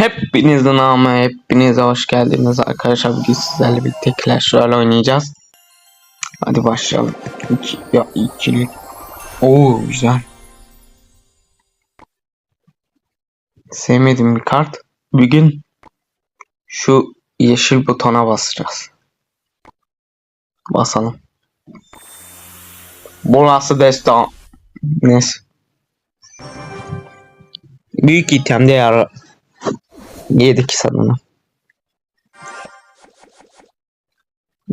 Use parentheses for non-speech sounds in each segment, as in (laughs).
Hepinizin ama hepinize hoş geldiniz arkadaşlar. Bugün sizlerle birlikte Clash Royale oynayacağız. Hadi başlayalım. İki, ya ikili. Oo güzel. Sevmediğim bir kart. Bugün şu yeşil butona basacağız. Basalım. Burası destan. Neyse. Büyük itemde yara Yedik sanırım.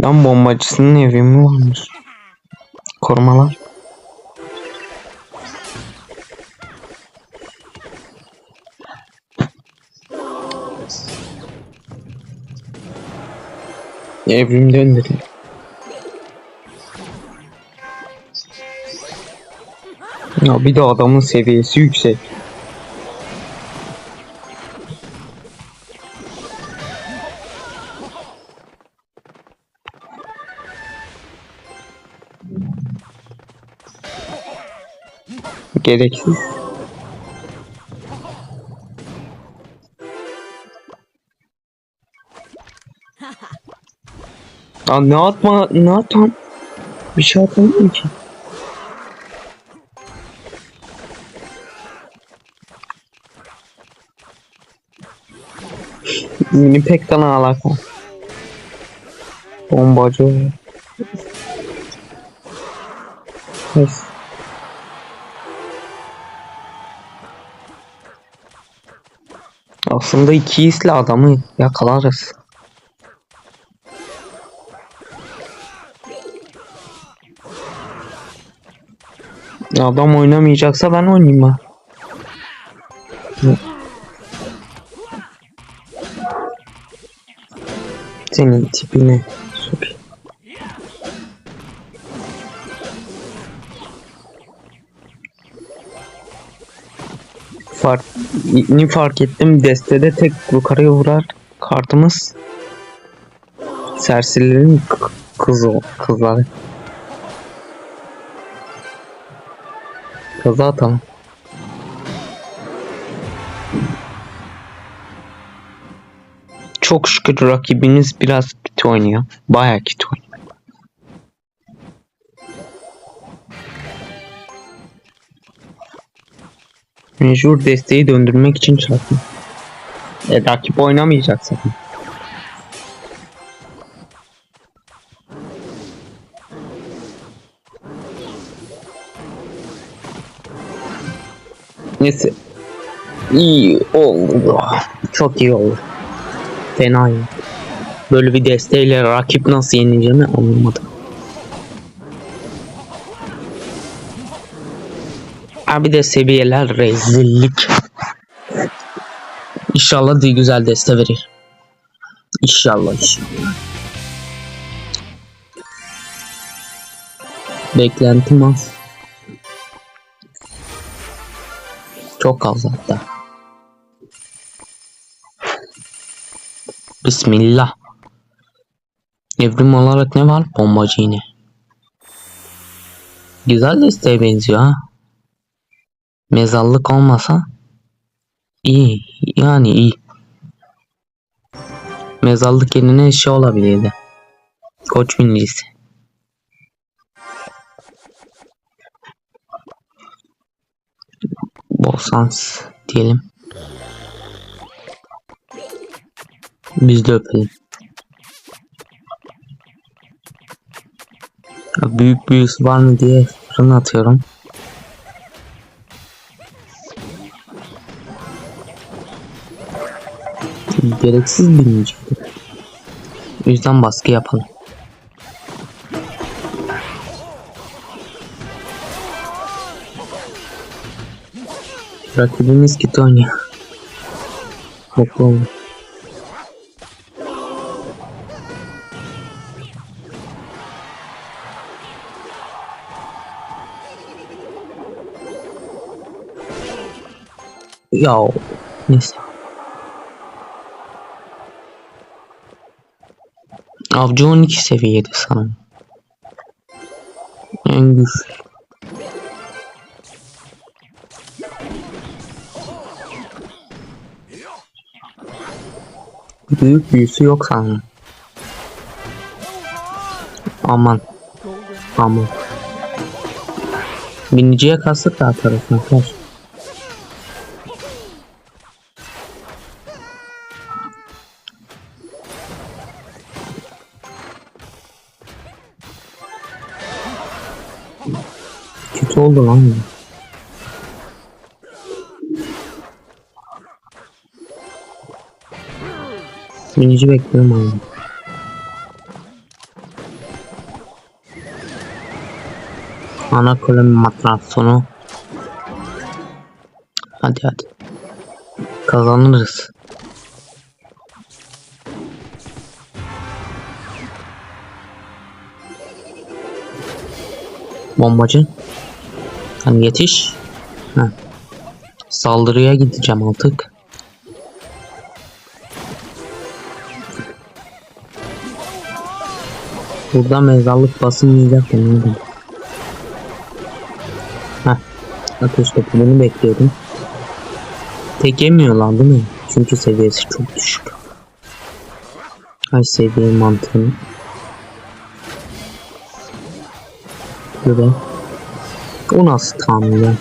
Lan bombacısının evi mi varmış? Korumalar. Evrim döndürüyor. Ya bir de adamın seviyesi yüksek. Gereksiz. Lan ne atma ne atam? Bir şey atmadım ki. Mini pekten alaka. Bombacı. Neyse. Aslında iki isli adamı yakalarız. Adam oynamayacaksa ben oynayayım ha. Senin tipine sokayım. Fark, ni fark ettim destede tek yukarıya vurar kartımız serserilerin kızı kızları. Kızı atalım. Çok şükür rakibimiz biraz kötü oynuyor. Bayağı kötü oynuyor. Mecbur desteği döndürmek için çarptım. E, rakip oynamayacak zaten. Neyse. İyi oldu. Çok iyi oldu. Fena iyi. Böyle bir desteğiyle rakip nasıl yeneceğimi anlamadım. Abi de seviyeler rezillik. İnşallah de güzel deste verir. İnşallah inşallah. Beklentim az. Çok az hatta. Bismillah. Evrim olarak ne var? Bombacı yine. Güzel desteğe benziyor ha. Mezallık olmasa iyi yani iyi. Mezallık yerine şey olabilirdi. Koç binicisi. Bol diyelim. Biz de öpelim. Büyük büyüsü var mı diye fırın atıyorum. Gereksiz bilinci. O yüzden baskı yapalım. Rakibimiz oynuyor. Mutlu oldum. Ya neyse. Avcı 12 seviyede sanırım. En güçlü. Büyük büyüsü yok sanırım. Aman. Aman. Biniciye kasık da atarız arkadaşlar. Kötü oldu lan bu. Binici bekliyorum abi. Ana kule matrasyonu. Hadi hadi. Kazanırız. Bombacı. Hani yetiş. Heh. Saldırıya gideceğim artık. Burada mezarlık basılmayacak neydi? Heh. Ateş topunu bekliyordum. Tek yemiyorlar değil mi? Çünkü seviyesi çok düşük. Ay seviye mantığını. Böyle. O nasıl tanrı?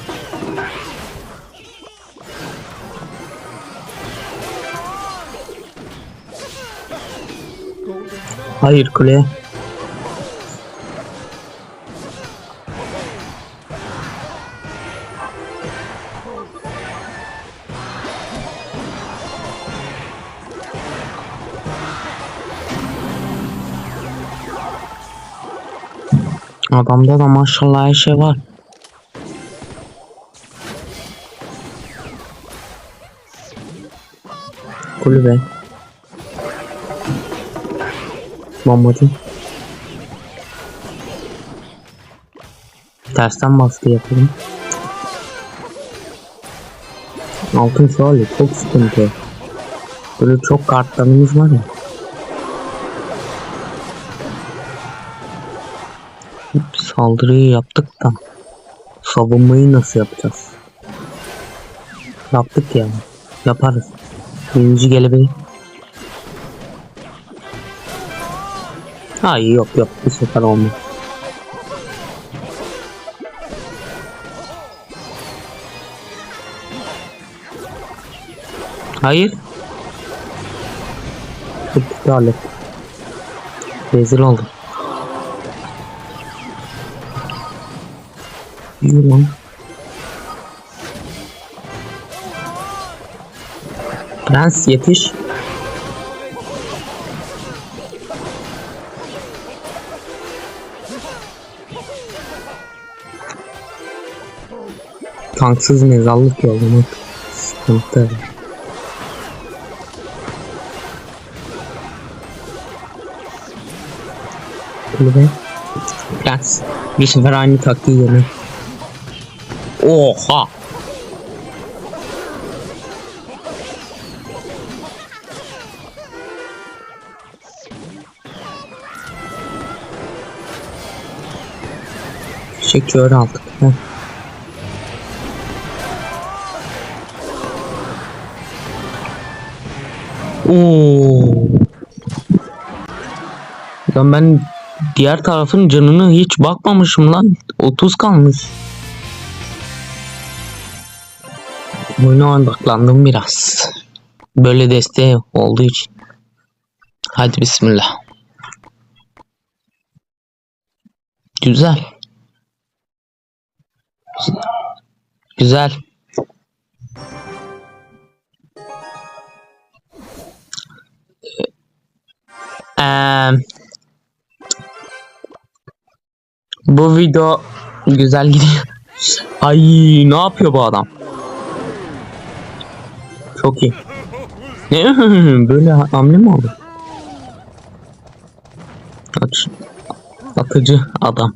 Hayır kule. Adamda da maşallah her şey var. Kulübe. Bombacı. Tersten baskı yapalım. Altın şöyle çok sıkıntı. Böyle çok kartlarımız var ya. Saldırıyı yaptık da savunmayı nasıl yapacağız? Yaptık yani. Yaparız. Birinci gelebilir. Hayır yok yok bu sefer olmaz. Hayır. Çok hallet. Rezil oldum. Yürü lan. Prens yetiş. Tanksız mezarlık yollamak sıkıntı. Kulübe. Prens. Bir sefer aynı taktiği yeme. Oha. Çekiyor aldık. Heh. Oo. Lan ben diğer tarafın canını hiç bakmamışım lan. 30 kalmış. Oyuna odaklandım biraz. Böyle desteği olduğu için. Hadi bismillah. Güzel. Güzel. Eee bu video güzel gidiyor. Ay ne yapıyor bu adam? Çok iyi. (laughs) Böyle hamle mi oldu? Aç. Atıcı adam.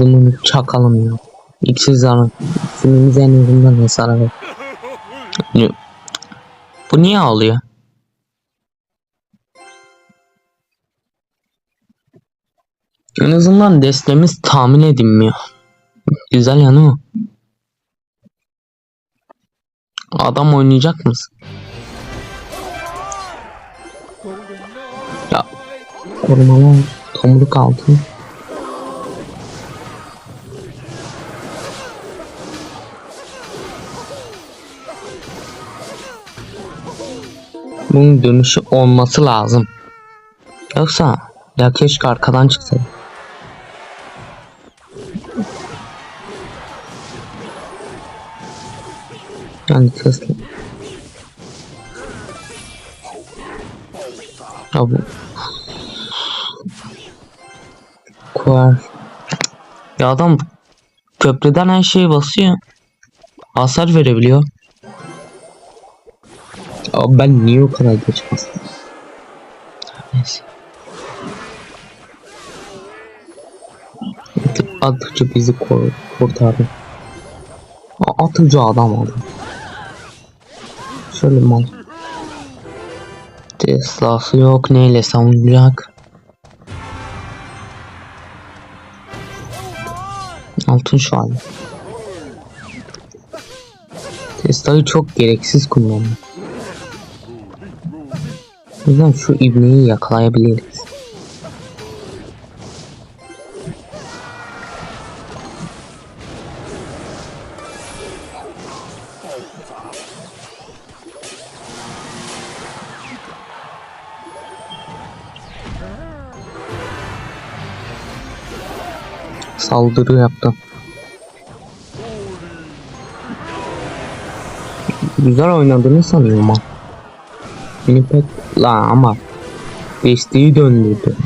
Yardımını çakalım ya. İkisi zaman. Filmimiz en azından hasar ver. Bu niye ağlıyor? En azından destemiz tahmin edilmiyor. Güzel yanı o. Adam oynayacak mısın? Ya korumalar tomruk altın. Bunun dönüşü olması lazım. Yoksa ya keşke arkadan çıksaydı. Yani Tesla. Ya bu. Koyar. Ya adam köprüden her şeyi basıyor. Hasar verebiliyor. Abi ben niye o kadar geç bastım? Neyse. Atıcı bizi kur kurtardı. Atıcı adam oldu. Şöyle mal. Tesla'sı yok neyle savunacak? Altın şu an. Tesla'yı çok gereksiz kullandı. Yüzden şu ibneyi yakalayabiliriz. Saldırı yaptı. Güzel oynadığını sanıyorum ama. Beni pek la ama desteği döndürdü.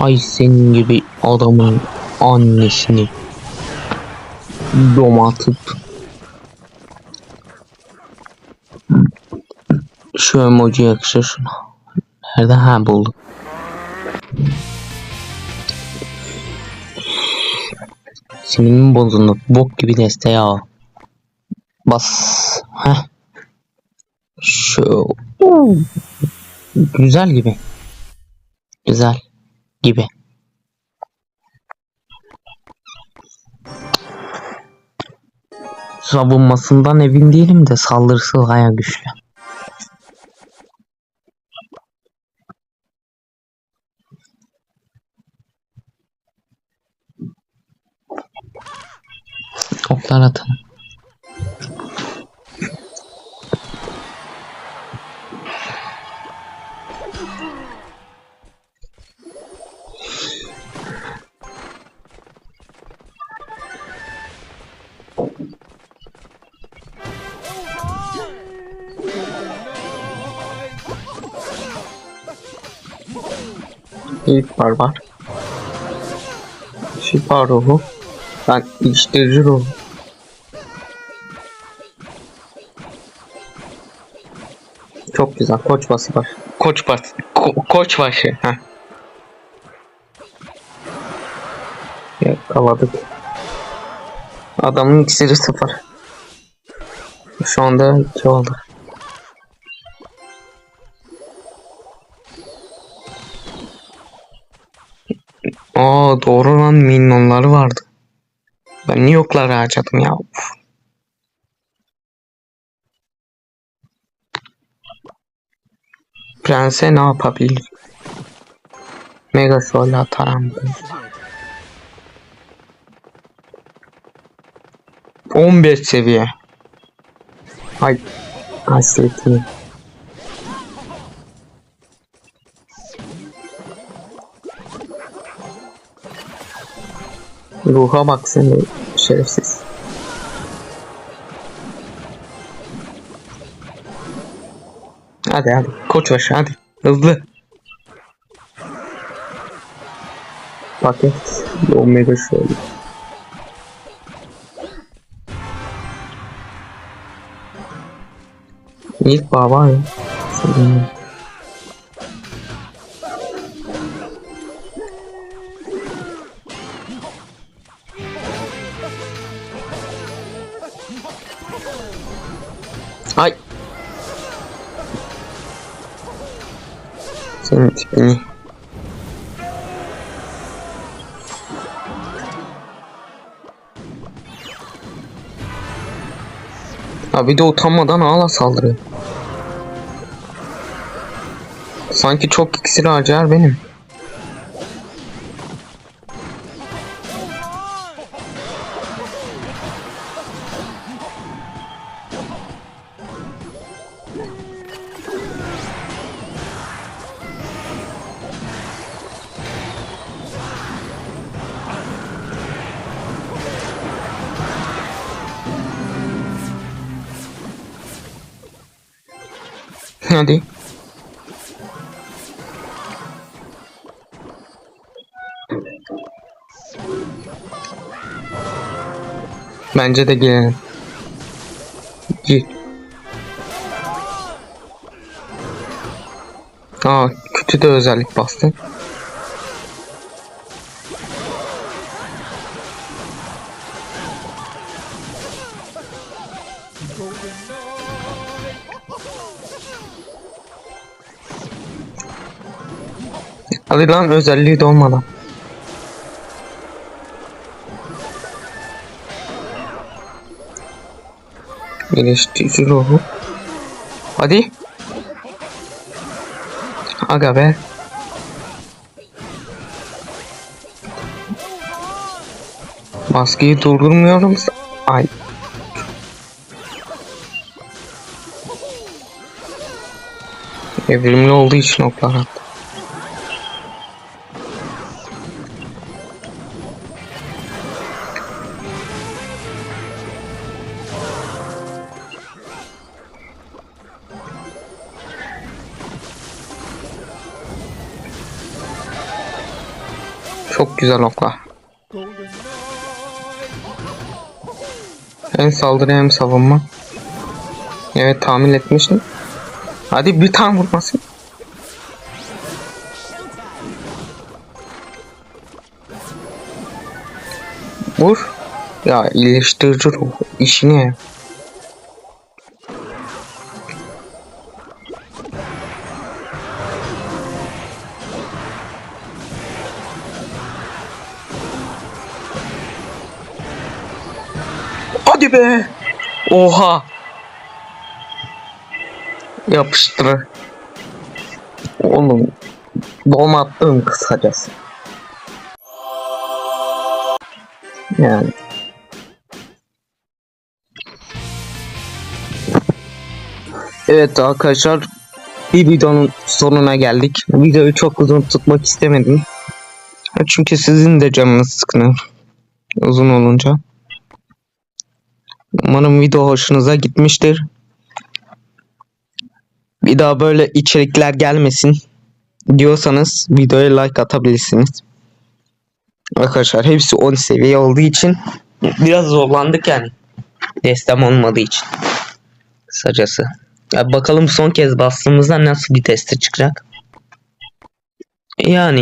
Ay senin gibi adamın annesini domatıp şu emoji yakışır şuna. Nerede? Ha buldum. Sinirim bozuldu. Bok gibi deste ya. Bas. Heh. Şu. Güzel gibi. Güzel. Gibi. Savunmasından emin değilim de saldırısı baya güçlü. Oklar atalım. İlk var. Şifa ruhu. Ben iliştirici ruhu. Çok güzel. Koç bası var. Koç bası. Ko- koç başı. Heh. Yakaladık. Adamın iksiri sıfır. Şu anda iki oldu. Aa doğru lan minyonları vardı. Ben niye yokları harcadım ya? Uf. Prense ne yapabilir? Mega şöyle atarım. 15 seviye. Ay hasretini. Ruha bak şerefsiz. Hadi hadi koç başı hadi hızlı. Paket omega şöyle. İlk baba ya. Senin tipini. Ha bir de utanmadan ağla saldırıyor. Sanki çok iksir harcar benim. Hadi. Bence de girelim. Gir. Aa kötü de özellik bastı. Hadi lan özelliği de olmadan. Geliştirici ruhu. Hadi. Aga be. Maskeyi durdurmuyorum. Ay. Evrimli olduğu için oklar attı. Güzel oklar. Hem saldırı hem savunma. Evet tahmin etmiştim. Hadi bir tane vurmasın. Vur. Ya iyileştirici ruh. İşine Hadi be. Oha. Yapıştır. Oğlum. Dom attım kısacası. Yani. Evet arkadaşlar bir videonun sonuna geldik. Videoyu çok uzun tutmak istemedim. Çünkü sizin de canınız sıkılır uzun olunca. Umarım video hoşunuza gitmiştir. Bir daha böyle içerikler gelmesin diyorsanız videoya like atabilirsiniz. Arkadaşlar hepsi 10 seviye olduğu için biraz zorlandık yani. Destem olmadığı için. Kısacası. Ya bakalım son kez bastığımızda nasıl bir testi çıkacak. Yani